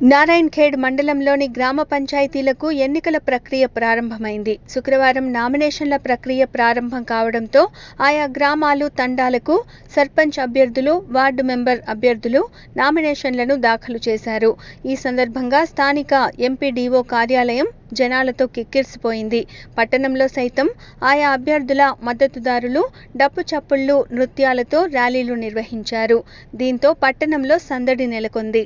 నారాయణ్ ఖేడ్ మండలంలోని గ్రామ పంచాయతీలకు ఎన్నికల ప్రక్రియ ప్రారంభమైంది. శుక్రవారం నామినేషన్ల ప్రక్రియ ప్రారంభం కావడంతో ఆయా గ్రామాలు తండాలకు సర్పంచ్ అభ్యర్థులు వార్డు మెంబర్ అభ్యర్థులు నామినేషన్లను దాఖలు చేశారు. ఈ సందర్భంగా స్థానిక ఎంపీడీఓ కార్యాలయం జనాలతో కిక్కిరిసిపోయింది. పట్టణంలో సైతం ఆయా అభ్యర్థుల మద్దతుదారులు డప్పు చప్పుళ్ళు నృత్యాలతో ర్యాలీలు నిర్వహించారు. దీంతో పట్టణంలో సందడి నెలకొంది.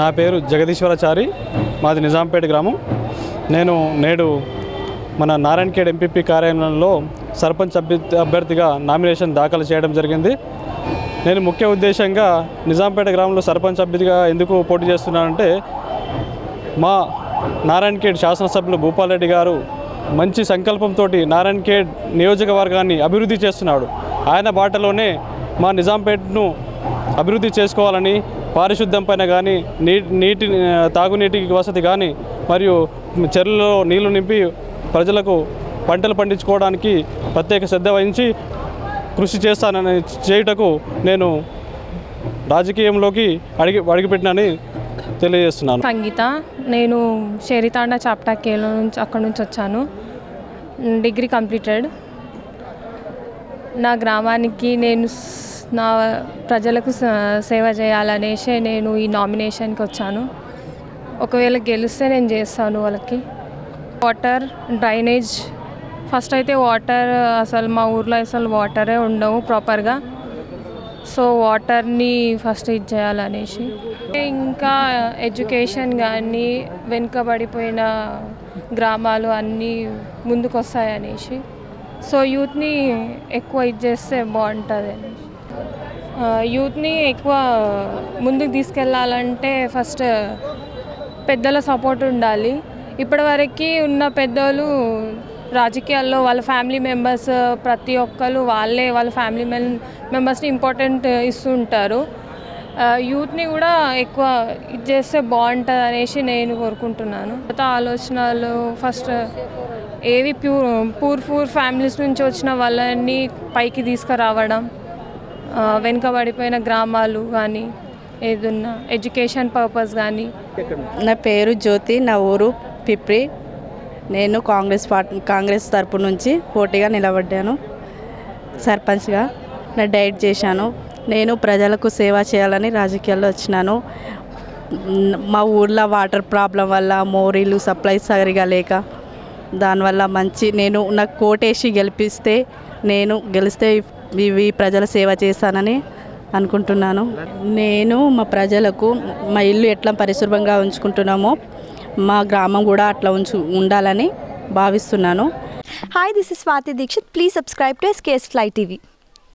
నా పేరు జగదీశ్వరాచారి మాది నిజాంపేట గ్రామం. నేను నేడు మన నారాయణఖేడ్ ఎంపీపీ కార్యాలయంలో సర్పంచ్ అభ్యర్థిగా నామినేషన్ దాఖలు చేయడం జరిగింది. నేను ముఖ్య ఉద్దేశంగా నిజాంపేట గ్రామంలో సర్పంచ్ అభ్యర్థిగా ఎందుకు పోటీ చేస్తున్నానంటే మా నారాయణఖేడ్ శాసనసభ్యులు భూపాల్ రెడ్డి గారు మంచి సంకల్పంతో నారాయణఖేడ్ నియోజకవర్గాన్ని అభివృద్ధి చేస్తున్నాడు. ఆయన బాటలోనే మా నిజాంపేట్ను అభివృద్ధి చేసుకోవాలని పారిశుద్ధ్యం పైన కానీ నీటి నీటి తాగునీటి వసతి కానీ మరియు చెరువులో నీళ్ళు నింపి ప్రజలకు పంటలు పండించుకోవడానికి ప్రత్యేక శ్రద్ధ వహించి కృషి చేస్తానని చేయుటకు నేను రాజకీయంలోకి అడిగి అడిగిపెట్టినని తెలియజేస్తున్నాను. సంగీత నేను షేరితాండ చాప్టాకేలో నుంచి అక్కడ నుంచి వచ్చాను. Degree completed. నా గ్రామానికి నేను నా ప్రజలకు సేవ చేయాలనేసి నేను ఈ నామినేషన్కి వచ్చాను. ఒకవేళ గెలిస్తే నేను చేస్తాను వాళ్ళకి. వాటర్ డ్రైనేజ్ ఫస్ట్ అయితే వాటర్ అసలు మా ఊర్లో అసలు వాటరే ఉండవు ప్రాపర్గా. సో వాటర్ని ఫస్ట్ ఇది చేయాలనేసి ఇంకా ఎడ్యుకేషన్ కానీ వెనుకబడిపోయిన గ్రామాలు అన్నీ ముందుకు వస్తాయనేసి సో యూత్ని ఎక్కువ ఇది చేస్తే బాగుంటుంది. యూత్ని ఎక్కువ ముందుకు తీసుకెళ్ళాలంటే ఫస్ట్ పెద్దల సపోర్ట్ ఉండాలి. ఇప్పటివరకు ఉన్న పెద్దలు రాజకీయాల్లో వాళ్ళ ఫ్యామిలీ మెంబర్స్ ప్రతి ఒక్కరు వాళ్ళే వాళ్ళ ఫ్యామిలీ మెం మెంబర్స్ని ఇంపార్టెంట్ ఇస్తుంటారు. యూత్ని కూడా ఎక్కువ ఇది చేస్తే బాగుంటుంది అనేసి నేను కోరుకుంటున్నాను. కొత్త ఆలోచనలు ఫస్ట్ ఏవి ప్యూర్ పూర్ పూర్ ఫ్యామిలీస్ నుంచి వచ్చిన వాళ్ళని పైకి తీసుకురావడం వెనుకబడిపోయిన గ్రామాలు కానీ ఏదన్నా ఎడ్యుకేషన్ పర్పస్ కానీ. నా పేరు జ్యోతి నా ఊరు పిప్రి. నేను కాంగ్రెస్ పార్టీ కాంగ్రెస్ తరపు నుంచి పోటీగా నిలబడ్డాను సర్పంచ్గా. నా డైట్ చేశాను. నేను ప్రజలకు సేవ చేయాలని రాజకీయాల్లో వచ్చినాను. మా ఊర్లో వాటర్ ప్రాబ్లం వల్ల మోరీలు సప్లై సరిగా లేక దానివల్ల మంచి నేను నాకు కోటేసి గెలిపిస్తే నేను గెలిస్తే ఇవి ప్రజల సేవ చేస్తానని అనుకుంటున్నాను. నేను మా ప్రజలకు మా ఇల్లు ఎట్లా పరిశుభ్రంగా ఉంచుకుంటున్నామో మా గ్రామం కూడా అట్లా ఉంచు ఉండాలని భావిస్తున్నాను. Hi this is Swathi Dikshit please subscribe to SKS fly TV